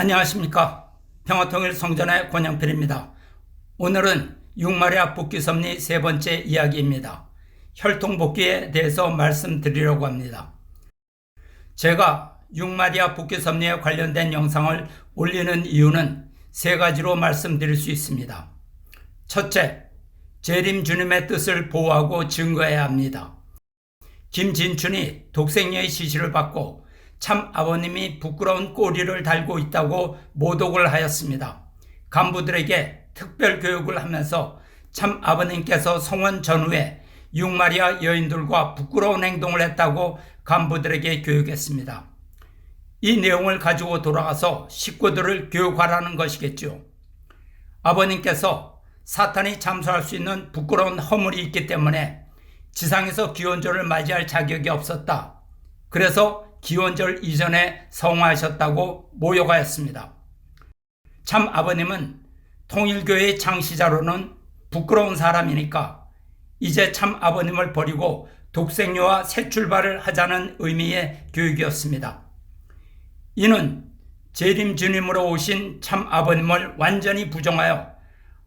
안녕하십니까. 평화통일 성전의 권영필입니다. 오늘은 육마리아 복귀 섭리 세 번째 이야기입니다. 혈통 복귀에 대해서 말씀드리려고 합니다. 제가 육마리아 복귀 섭리에 관련된 영상을 올리는 이유는 세 가지로 말씀드릴 수 있습니다. 첫째, 재림 주님의 뜻을 보호하고 증거해야 합니다. 김진춘이 독생녀의 시시를 받고 참 아버님이 부끄러운 꼬리를 달고 있다고 모독을 하였습니다. 간부들에게 특별 교육을 하면서 참 아버님께서 성원 전후에 육마리아 여인들과 부끄러운 행동을 했다고 간부들에게 교육했습니다. 이 내용을 가지고 돌아가서 식구들을 교육하라는 것이겠죠. 아버님께서 사탄이 잠수할 수 있는 부끄러운 허물이 있기 때문에 지상에서 기원절을 맞이할 자격이 없었다. 그래서 기원절 이전에 성화하셨다고 모욕하였습니다. 참 아버님은 통일교회의 창시자로는 부끄러운 사람이니까 이제 참 아버님을 버리고 독생녀와 새 출발을 하자는 의미의 교육이었습니다. 이는 재림 주님으로 오신 참 아버님을 완전히 부정하여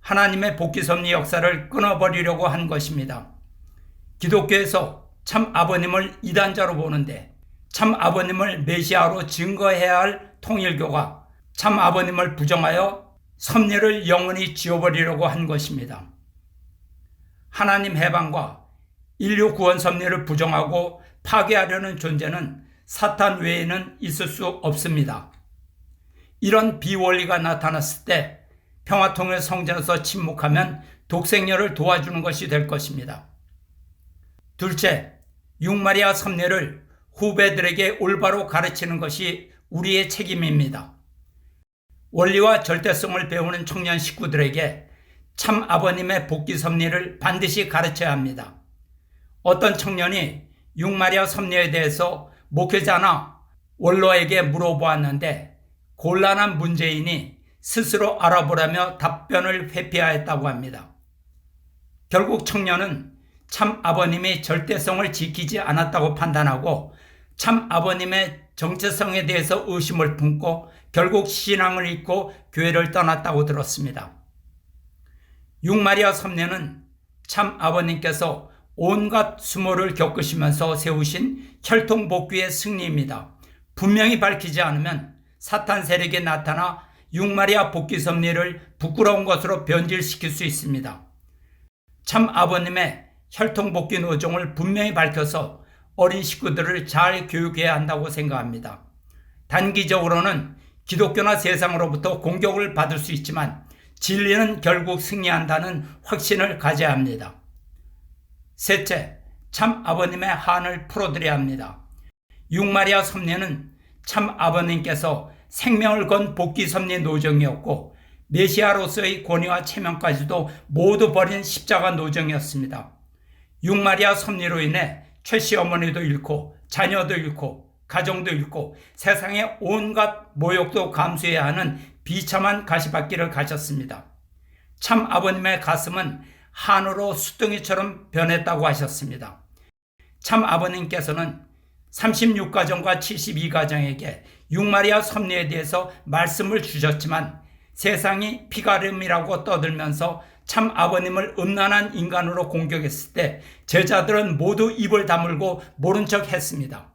하나님의 복귀 섭리 역사를 끊어버리려고 한 것입니다. 기독교에서 참 아버님을 이단자로 보는데 참 아버님을 메시아로 증거해야 할 통일교가 참 아버님을 부정하여 섭리를 영원히 지워버리려고 한 것입니다. 하나님 해방과 인류 구원 섭리를 부정하고 파괴하려는 존재는 사탄 외에는 있을 수 없습니다. 이런 비원리가 나타났을 때 평화통일 성전에서 침묵하면 독생녀를 도와주는 것이 될 것입니다. 둘째, 육마리아 섭례를 후배들에게 올바로 가르치는 것이 우리의 책임입니다. 원리와 절대성을 배우는 청년 식구들에게 참 아버님의 복귀 섭리를 반드시 가르쳐야 합니다. 어떤 청년이 육마리아 섭리에 대해서 목회자나 원로에게 물어보았는데 곤란한 문제이니 스스로 알아보라며 답변을 회피하였다고 합니다. 결국 청년은 참 아버님이 절대성을 지키지 않았다고 판단하고 참 아버님의 정체성에 대해서 의심을 품고 결국 신앙을 잊고 교회를 떠났다고 들었습니다. 육마리아 섭례는 참 아버님께서 온갖 수모를 겪으시면서 세우신 혈통 복귀의 승리입니다. 분명히 밝히지 않으면 사탄 세력이 나타나 육마리아 복귀 섭리를 부끄러운 것으로 변질시킬 수 있습니다. 참 아버님의 혈통 복귀 노종을 분명히 밝혀서 어린 식구들을 잘 교육해야 한다고 생각합니다. 단기적으로는 기독교나 세상으로부터 공격을 받을 수 있지만 진리는 결국 승리한다는 확신을 가져야 합니다. 셋째, 참 아버님의 한을 풀어드려야 합니다. 육마리아 섭리는 참 아버님께서 생명을 건 복귀 섭리 노정이었고 메시아로서의 권위와 체면까지도 모두 버린 십자가 노정이었습니다. 육마리아 섭리로 인해 최씨 어머니도 잃고 자녀도 잃고 가정도 잃고 세상의 온갖 모욕도 감수해야 하는 비참한 가시밭길을 가셨습니다. 참 아버님의 가슴은 한으로 수덩이처럼 변했다고 하셨습니다. 참 아버님께서는 36가정과 72가정에게 육마리아 섭리에 대해서 말씀을 주셨지만 세상이 피가름이라고 떠들면서 참 아버님을 음란한 인간으로 공격했을 때 제자들은 모두 입을 다물고 모른 척 했습니다.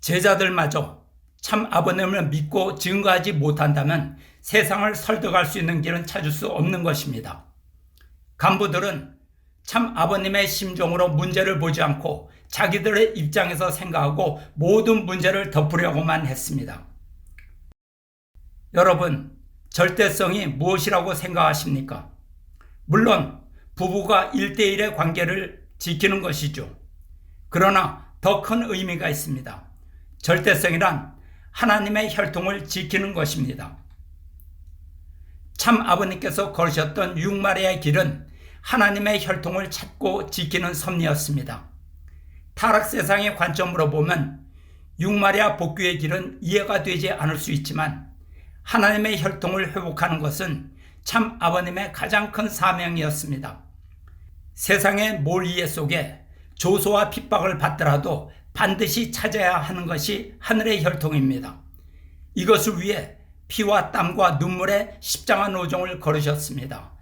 제자들마저 참 아버님을 믿고 증거하지 못한다면 세상을 설득할 수 있는 길은 찾을 수 없는 것입니다. 간부들은 참 아버님의 심정으로 문제를 보지 않고 자기들의 입장에서 생각하고 모든 문제를 덮으려고만 했습니다. 여러분, 절대성이 무엇이라고 생각하십니까? 물론 부부가 1대1의 관계를 지키는 것이죠. 그러나 더 큰 의미가 있습니다. 절대성이란 하나님의 혈통을 지키는 것입니다. 참 아버님께서 걸으셨던 육마리의 길은 하나님의 혈통을 찾고 지키는 섭리였습니다. 타락 세상의 관점으로 보면 육마리아 복귀의 길은 이해가 되지 않을 수 있지만 하나님의 혈통을 회복하는 것은 참 아버님의 가장 큰 사명이었습니다. 세상의 몰이해 속에 조소와 핍박을 받더라도 반드시 찾아야 하는 것이 하늘의 혈통입니다. 이것을 위해 피와 땀과 눈물의 십자가 노정을 걸으셨습니다.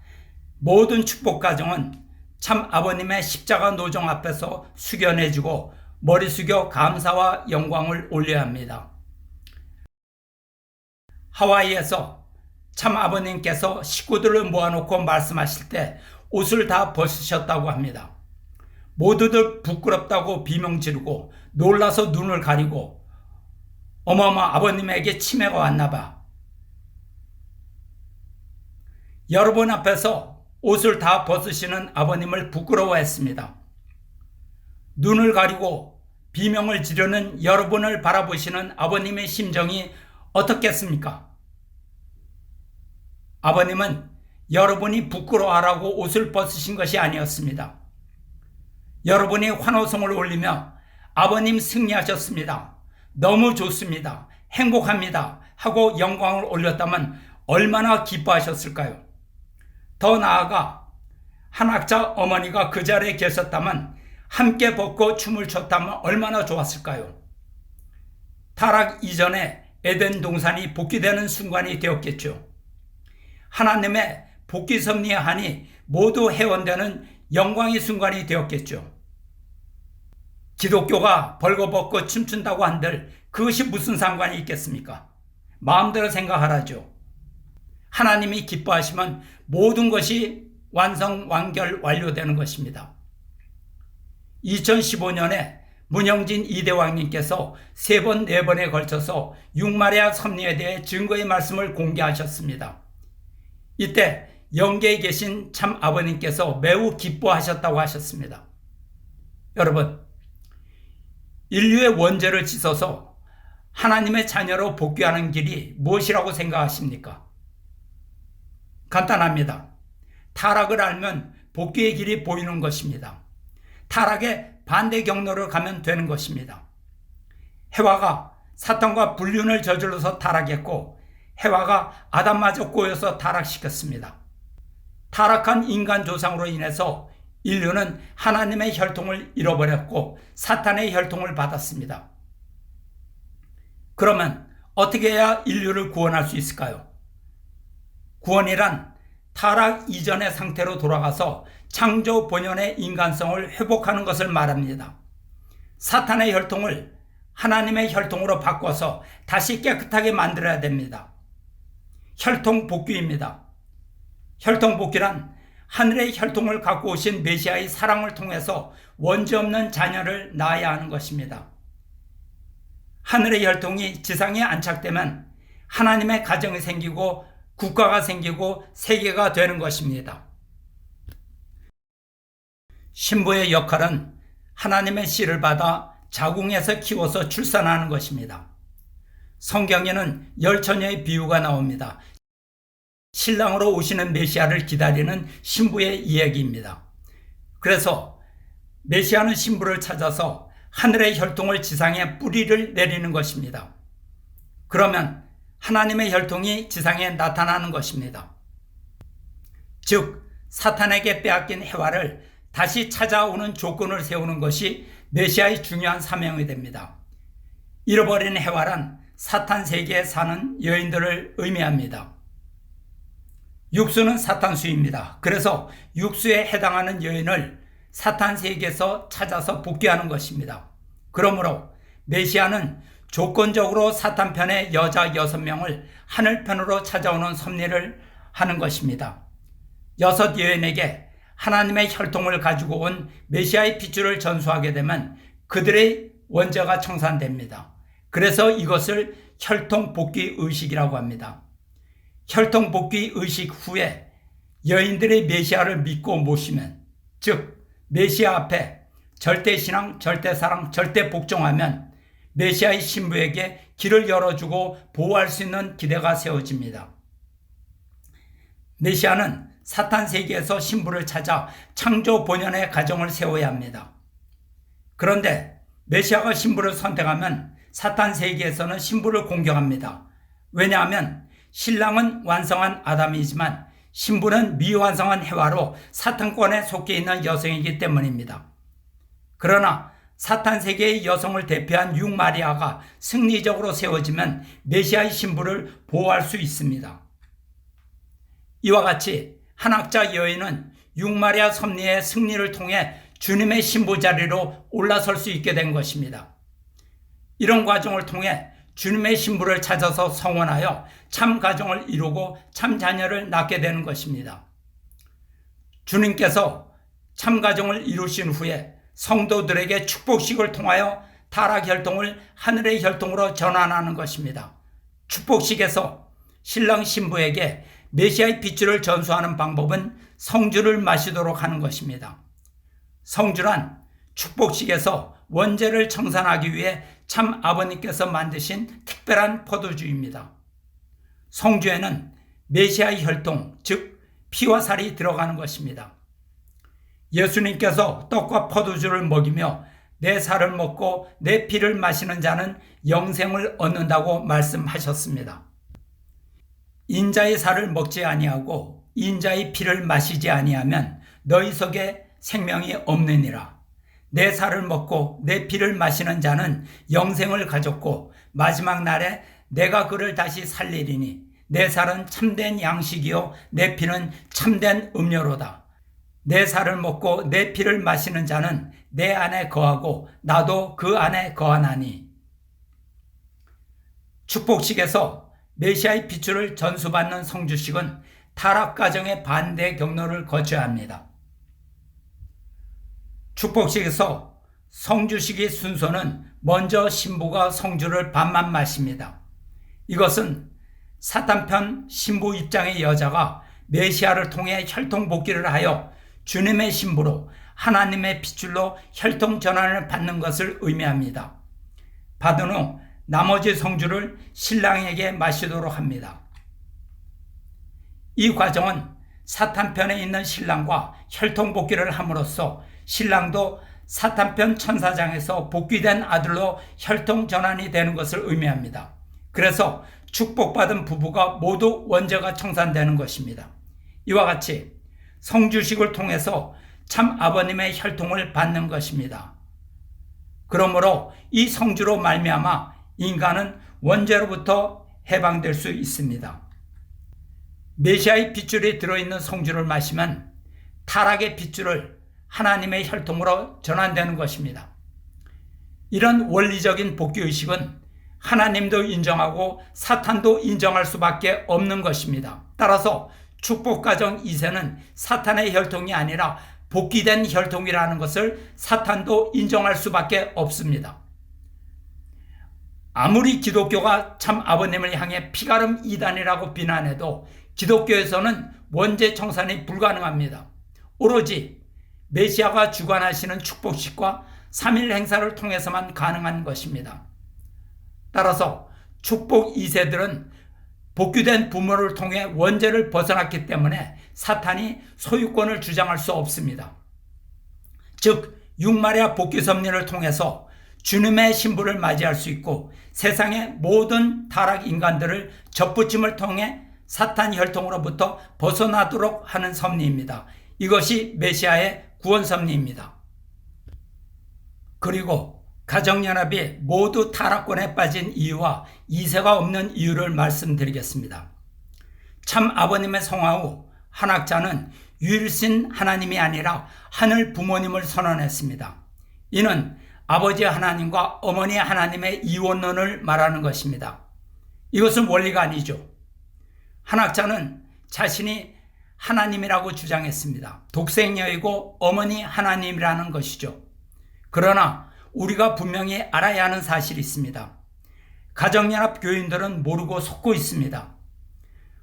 모든 축복 가정은 참 아버님의 십자가 노정 앞에서 숙연해지고 머리 숙여 감사와 영광을 올려야 합니다. 하와이에서 참 아버님께서 식구들을 모아놓고 말씀하실 때 옷을 다 벗으셨다고 합니다. 모두들 부끄럽다고 비명 지르고 놀라서 눈을 가리고 어머머 아버님에게 치매가 왔나 봐. 여러분 앞에서 옷을 다 벗으시는 아버님을 부끄러워했습니다. 눈을 가리고 비명을 지르는 여러분을 바라보시는 아버님의 심정이 어떻겠습니까? 아버님은 여러분이 부끄러워하라고 옷을 벗으신 것이 아니었습니다. 여러분이 환호성을 올리며 아버님 승리하셨습니다. 너무 좋습니다. 행복합니다. 하고 영광을 올렸다면 얼마나 기뻐하셨을까요? 더 나아가 한 학자 어머니가 그 자리에 계셨다면 함께 벗고 춤을 췄다면 얼마나 좋았을까요? 타락 이전에 에덴 동산이 복귀되는 순간이 되었겠죠. 하나님의 복귀 섭리의 한이 모두 회원되는 영광의 순간이 되었겠죠. 기독교가 벌거벗고 춤춘다고 한들 그것이 무슨 상관이 있겠습니까? 마음대로 생각하라죠. 하나님이 기뻐하시면 모든 것이 완성, 완결, 완료되는 것입니다. 2015년에 문영진 이대왕님께서 세 번, 네 번에 걸쳐서 육마리아 섭리에 대해 증거의 말씀을 공개하셨습니다. 이때 영계에 계신 참 아버님께서 매우 기뻐하셨다고 하셨습니다. 여러분, 인류의 원죄를 씻어서 하나님의 자녀로 복귀하는 길이 무엇이라고 생각하십니까? 간단합니다. 타락을 알면 복귀의 길이 보이는 것입니다. 타락의 반대 경로를 가면 되는 것입니다. 해와가 사탄과 불륜을 저질러서 타락했고 해와가 아담마저 꼬여서 타락시켰습니다. 타락한 인간 조상으로 인해서 인류는 하나님의 혈통을 잃어버렸고 사탄의 혈통을 받았습니다. 그러면 어떻게 해야 인류를 구원할 수 있을까요? 구원이란 타락 이전의 상태로 돌아가서 창조 본연의 인간성을 회복하는 것을 말합니다. 사탄의 혈통을 하나님의 혈통으로 바꿔서 다시 깨끗하게 만들어야 됩니다. 혈통 복귀입니다. 혈통 복귀란 하늘의 혈통을 갖고 오신 메시아의 사랑을 통해서 원죄 없는 자녀를 낳아야 하는 것입니다. 하늘의 혈통이 지상에 안착되면 하나님의 가정이 생기고 국가가 생기고 세계가 되는 것입니다. 신부의 역할은 하나님의 씨를 받아 자궁에서 키워서 출산하는 것입니다. 성경에는 열 처녀의 비유가 나옵니다. 신랑으로 오시는 메시아를 기다리는 신부의 이야기입니다. 그래서 메시아는 신부를 찾아서 하늘의 혈통을 지상에 뿌리를 내리는 것입니다. 그러면 하나님의 혈통이 지상에 나타나는 것입니다. 즉, 사탄에게 빼앗긴 해와를 다시 찾아오는 조건을 세우는 것이 메시아의 중요한 사명이 됩니다. 잃어버린 해와란 사탄 세계에 사는 여인들을 의미합니다. 육수는 사탄수입니다. 그래서 육수에 해당하는 여인을 사탄 세계에서 찾아서 복귀하는 것입니다. 그러므로 메시아는 조건적으로 사탄 편의 여자 여섯 명을 하늘 편으로 찾아오는 섭리를 하는 것입니다. 여섯 여인에게 하나님의 혈통을 가지고 온 메시아의 핏줄을 전수하게 되면 그들의 원죄가 청산됩니다. 그래서 이것을 혈통 복귀 의식이라고 합니다. 혈통 복귀 의식 후에 여인들의 메시아를 믿고 모시면 즉 메시아 앞에 절대 신앙, 절대 사랑, 절대 복종하면 메시아의 신부에게 길을 열어주고 보호할 수 있는 기대가 세워집니다. 메시아는 사탄 세계에서 신부를 찾아 창조 본연의 가정을 세워야 합니다. 그런데 메시아가 신부를 선택하면 사탄 세계에서는 신부를 공격합니다. 왜냐하면 신랑은 완성한 아담이지만 신부는 미완성한 해와로 사탄권에 속해 있는 여성이기 때문입니다. 그러나 사탄 세계의 여성을 대표한 육마리아가 승리적으로 세워지면 메시아의 신부를 보호할 수 있습니다. 이와 같이 한학자 여인은 육마리아 섭리의 승리를 통해 주님의 신부 자리로 올라설 수 있게 된 것입니다. 이런 과정을 통해 주님의 신부를 찾아서 성원하여 참 가정을 이루고 참 자녀를 낳게 되는 것입니다. 주님께서 참 가정을 이루신 후에 성도들에게 축복식을 통하여 타락 혈통을 하늘의 혈통으로 전환하는 것입니다. 축복식에서 신랑 신부에게 메시아의 빛을 전수하는 방법은 성주를 마시도록 하는 것입니다. 성주란 축복식에서 원죄를 청산하기 위해 참 아버님께서 만드신 특별한 포도주입니다. 성주에는 메시아의 혈통, 즉 피와 살이 들어가는 것입니다. 예수님께서 떡과 포도주를 먹이며 내 살을 먹고 내 피를 마시는 자는 영생을 얻는다고 말씀하셨습니다. 인자의 살을 먹지 아니하고 인자의 피를 마시지 아니하면 너희 속에 생명이 없느니라. 내 살을 먹고 내 피를 마시는 자는 영생을 가졌고 마지막 날에 내가 그를 다시 살리리니 내 살은 참된 양식이요 내 피는 참된 음료로다. 내 살을 먹고 내 피를 마시는 자는 내 안에 거하고 나도 그 안에 거하나니. 축복식에서 메시아의 비추를 전수받는 성주식은 타락 가정의 반대 경로를 거쳐야 합니다. 축복식에서 성주식의 순서는 먼저 신부가 성주를 반만 마십니다. 이것은 사탄편 신부 입장의 여자가 메시아를 통해 혈통 복귀를 하여 주님의 신부로 하나님의 핏줄로 혈통 전환을 받는 것을 의미합니다. 받은 후 나머지 성주를 신랑에게 마시도록 합니다. 이 과정은 사탄편에 있는 신랑과 혈통 복귀를 함으로써 신랑도 사탄편 천사장에서 복귀된 아들로 혈통 전환이 되는 것을 의미합니다. 그래서 축복받은 부부가 모두 원죄가 청산되는 것입니다. 이와 같이 성주식을 통해서 참 아버님의 혈통을 받는 것입니다. 그러므로 이 성주로 말미암아 인간은 원죄로부터 해방될 수 있습니다. 메시아의 핏줄이 들어있는 성주를 마시면 타락의 핏줄을 하나님의 혈통으로 전환되는 것입니다. 이런 원리적인 복귀의식은 하나님도 인정하고 사탄도 인정할 수밖에 없는 것입니다. 따라서 축복가정 2세는 사탄의 혈통이 아니라 복귀된 혈통이라는 것을 사탄도 인정할 수밖에 없습니다. 아무리 기독교가 참 아버님을 향해 피가름 이단이라고 비난해도 기독교에서는 원죄 청산이 불가능합니다. 오로지 메시아가 주관하시는 축복식과 3일 행사를 통해서만 가능한 것입니다. 따라서 축복 2세들은 복귀된 부모를 통해 원죄를 벗어났기 때문에 사탄이 소유권을 주장할 수 없습니다. 즉, 육마리아 복귀 섭리를 통해서 주님의 신부를 맞이할 수 있고 세상의 모든 타락 인간들을 접붙임을 통해 사탄 혈통으로부터 벗어나도록 하는 섭리입니다. 이것이 메시아의 구원 섭리입니다. 그리고 가정연합이 모두 타락권에 빠진 이유와 이세가 없는 이유를 말씀드리겠습니다. 참 아버님의 성화 후 한학자는 유일신 하나님이 아니라 하늘 부모님을 선언했습니다. 이는 아버지 하나님과 어머니 하나님의 이원론을 말하는 것입니다. 이것은 원리가 아니죠. 한 학자는 자신이 하나님이라고 주장했습니다. 독생녀이고 어머니 하나님이라는 것이죠. 그러나 우리가 분명히 알아야 하는 사실이 있습니다. 가정연합 교인들은 모르고 속고 있습니다.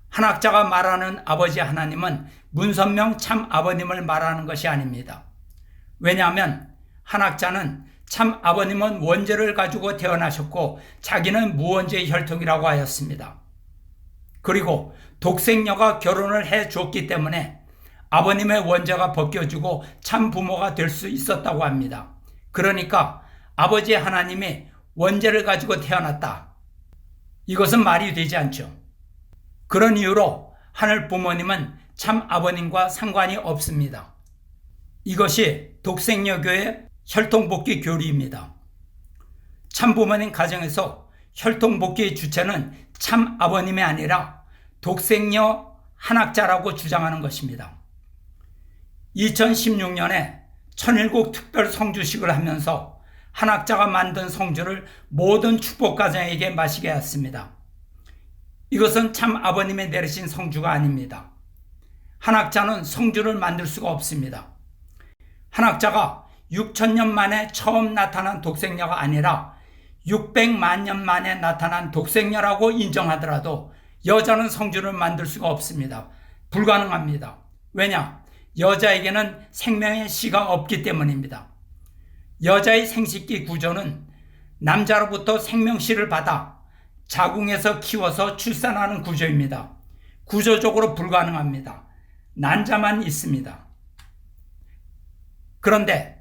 한 학자가 말하는 아버지 하나님은 문선명 참 아버님을 말하는 것이 아닙니다. 왜냐하면 한 학자는 참 아버님은 원죄를 가지고 태어나셨고 자기는 무원죄의 혈통이라고 하였습니다. 그리고 독생녀가 결혼을 해 줬기 때문에 아버님의 원죄가 벗겨지고 참 부모가 될 수 있었다고 합니다. 그러니까 아버지 하나님이 원죄를 가지고 태어났다. 이것은 말이 되지 않죠. 그런 이유로 하늘 부모님은 참 아버님과 상관이 없습니다. 이것이 독생녀교의 혈통복귀 교리입니다. 참부모님 가정에서 혈통복귀의 주체는 참 아버님이 아니라 독생녀 한학자라고 주장하는 것입니다. 2016년에 천일국 특별 성주식을 하면서 한학자가 만든 성주를 모든 축복가정에게 마시게 했습니다. 이것은 참 아버님이 내리신 성주가 아닙니다. 한학자는 성주를 만들 수가 없습니다. 한학자가 6천년 만에 처음 나타난 독생녀가 아니라 600만 년 만에 나타난 독생녀라고 인정하더라도 여자는 성주를 만들 수가 없습니다. 불가능합니다. 왜냐? 여자에게는 생명의 씨가 없기 때문입니다. 여자의 생식기 구조는 남자로부터 생명씨를 받아 자궁에서 키워서 출산하는 구조입니다. 구조적으로 불가능합니다. 난자만 있습니다. 그런데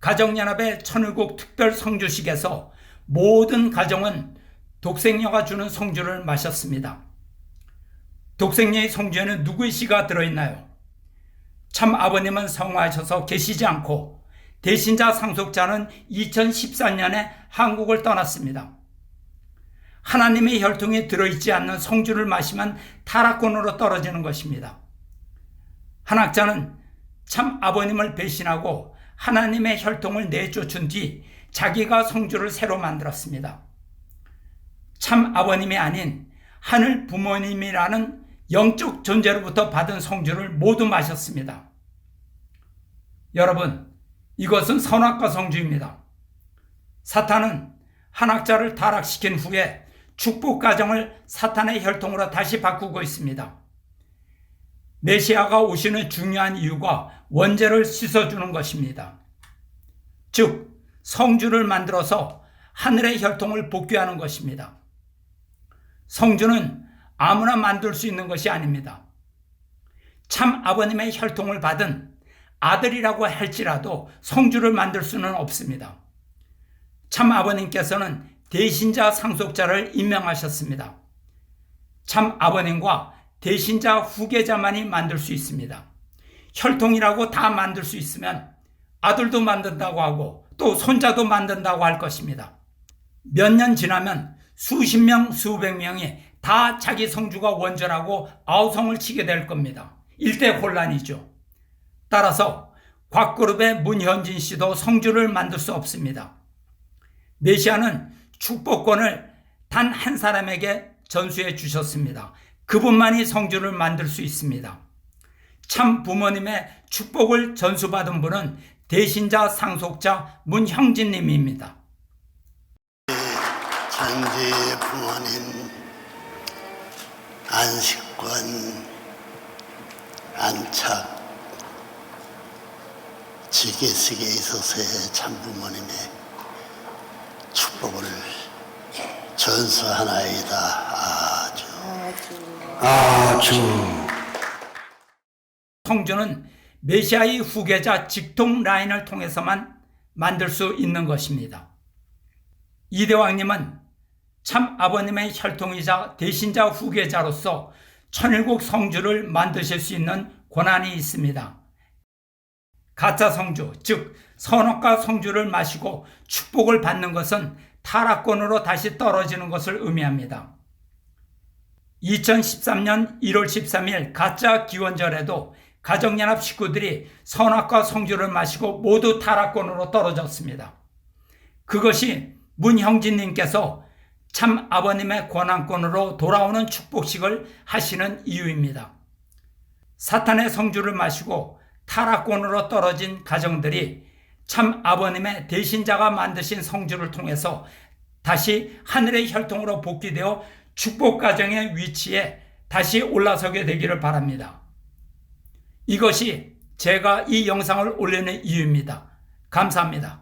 가정연합의 천일국 특별 성주식에서 모든 가정은 독생녀가 주는 성주를 마셨습니다. 독생녀의 성주에는 누구의 씨가 들어있나요? 참 아버님은 성화하셔서 계시지 않고 대신자 상속자는 2014년에 한국을 떠났습니다. 하나님의 혈통에 들어있지 않는 성주를 마시면 타락권으로 떨어지는 것입니다. 한학자는 참 아버님을 배신하고 하나님의 혈통을 내쫓은 뒤 자기가 성주를 새로 만들었습니다. 참 아버님이 아닌 하늘 부모님이라는 영적 존재로부터 받은 성주를 모두 마셨습니다. 여러분, 이것은 선악과 성주입니다. 사탄은 한 학자를 타락시킨 후에 축복 가정을 사탄의 혈통으로 다시 바꾸고 있습니다. 메시아가 오시는 중요한 이유가 원죄를 씻어주는 것입니다. 즉, 성주를 만들어서 하늘의 혈통을 복귀하는 것입니다. 성주는 아무나 만들 수 있는 것이 아닙니다. 참 아버님의 혈통을 받은 아들이라고 할지라도 성주를 만들 수는 없습니다. 참 아버님께서는 대신자 상속자를 임명하셨습니다. 참 아버님과 대신자 후계자만이 만들 수 있습니다. 혈통이라고 다 만들 수 있으면 아들도 만든다고 하고 또 손자도 만든다고 할 것입니다. 몇 년 지나면 수십 명, 수백 명이 다 자기 성주가 원전하고 아우성을 치게 될 겁니다. 일대 혼란이죠. 따라서 곽그룹의 문현진 씨도 성주를 만들 수 없습니다. 메시아는 축복권을 단 한 사람에게 전수해 주셨습니다. 그분만이 성주를 만들 수 있습니다. 참 부모님의 축복을 전수받은 분은 대신자 상속자 문형진님입니다. 장지 부모님 안식권 안착 지게쓰기에 있어서의 참부모님의 축복을 전수하나이다 아주 아주 성주는 메시아의 후계자 직통 라인을 통해서만 만들 수 있는 것입니다. 이대왕님은 참 아버님의 혈통이자 대신자 후계자로서 천일국 성주를 만드실 수 있는 권한이 있습니다. 가짜 성주, 즉 선악과 성주를 마시고 축복을 받는 것은 타락권으로 다시 떨어지는 것을 의미합니다. 2013년 1월 13일 가짜 기원절에도 가정연합 식구들이 선악과 성주를 마시고 모두 타락권으로 떨어졌습니다. 그것이 문형진님께서 참 아버님의 권한권으로 돌아오는 축복식을 하시는 이유입니다. 사탄의 성주를 마시고 타락권으로 떨어진 가정들이 참 아버님의 대신자가 만드신 성주를 통해서 다시 하늘의 혈통으로 복귀되어 축복 가정의 위치에 다시 올라서게 되기를 바랍니다. 이것이 제가 이 영상을 올리는 이유입니다. 감사합니다.